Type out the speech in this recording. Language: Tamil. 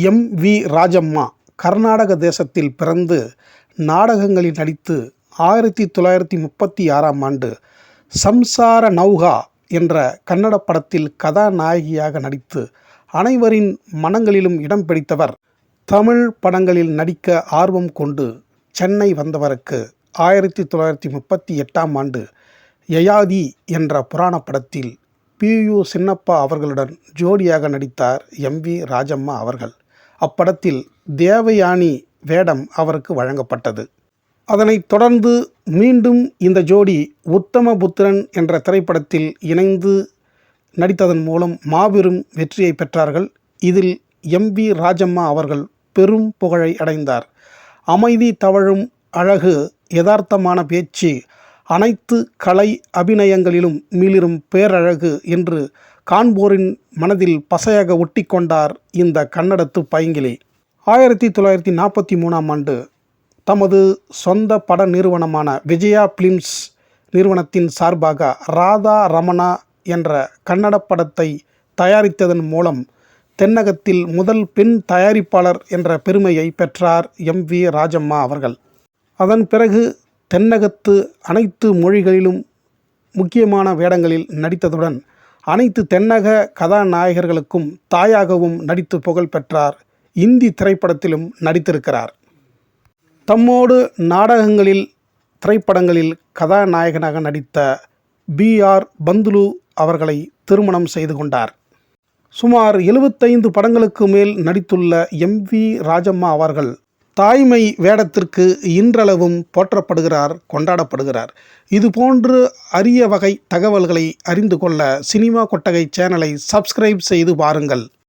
எம் வி ராஜம்மா கர்நாடக தேசத்தில் பிறந்து நாடகங்களில் நடித்து ஆயிரத்தி தொள்ளாயிரத்தி முப்பத்தி ஆறாம் ஆண்டு சம்சார நௌகா என்ற கன்னட படத்தில் கதாநாயகியாக நடித்து அனைவரின் மனங்களிலும் இடம் பிடித்தவர். தமிழ் படங்களில் நடிக்க ஆர்வம் கொண்டு சென்னை வந்தவருக்கு ஆயிரத்தி தொள்ளாயிரத்தி முப்பத்தி எட்டாம் ஆண்டு யயாதி என்ற புராண படத்தில் பி யு சின்னப்பா அவர்களுடன் ஜோடியாக நடித்தார் எம் வி ராஜம்மா அவர்கள். அப்படத்தில் தேவயானி வேடம் அவருக்கு வழங்கப்பட்டது. அதனைத் தொடர்ந்து மீண்டும் இந்த ஜோடி உத்தமபுத்திரன் என்ற திரைப்படத்தில் இணைந்து நடித்ததன் மூலம் மாபெரும் வெற்றியை பெற்றார்கள். இதில் எம் வி ராஜம்மா அவர்கள் பெரும் புகழை அடைந்தார். அமைதி தவழும் அழகு யதார்த்தமான பேச்சு அனைத்து கலை அபிநயங்களிலும் மீளிரும் பேரழகு என்று காண்போரின் மனதில் பசையாக ஒட்டி கொண்டார் இந்த கன்னடத்து பைங்கிலி. ஆயிரத்தி தொள்ளாயிரத்தி நாற்பத்தி மூணாம் ஆண்டு தமது சொந்த பட நிறுவனமான விஜயா பிலிம்ஸ் நிறுவனத்தின் சார்பாக ராதா ரமணா என்ற கன்னட படத்தை தயாரித்ததன் மூலம் தென்னகத்தில் முதல் பெண் தயாரிப்பாளர் என்ற பெருமையை பெற்றார் எம் வி ராஜம்மா அவர்கள். அதன் பிறகு தென்னகத்து அனைத்து மொழிகளிலும் முக்கியமான வேடங்களில் நடித்ததுடன் அனைத்து தென்னக கதாநாயகர்களுக்கும் தாயாகவும் நடித்து புகழ் பெற்றார். இந்தி திரைப்படத்திலும் நடித்திருக்கிறார். தம்மோடு நாடகங்களில் திரைப்படங்களில் கதாநாயகனாக நடித்த பி. ஆர். பந்துலு அவர்களை திருமணம் செய்து கொண்டார். சுமார் எழுபத்தைந்து படங்களுக்கு மேல் நடித்துள்ள எம். வி. ராஜம்மா அவர்கள் தாய்மை வேடத்திற்கு இன்றளவும் போற்றப்படுகிறார் கொண்டாடப்படுகிறார். இதுபோன்று அரிய வகை தகவல்களை அறிந்து கொள்ள சினிமா கொட்டகை சேனலை சப்ஸ்கிரைப் செய்து பாருங்கள்.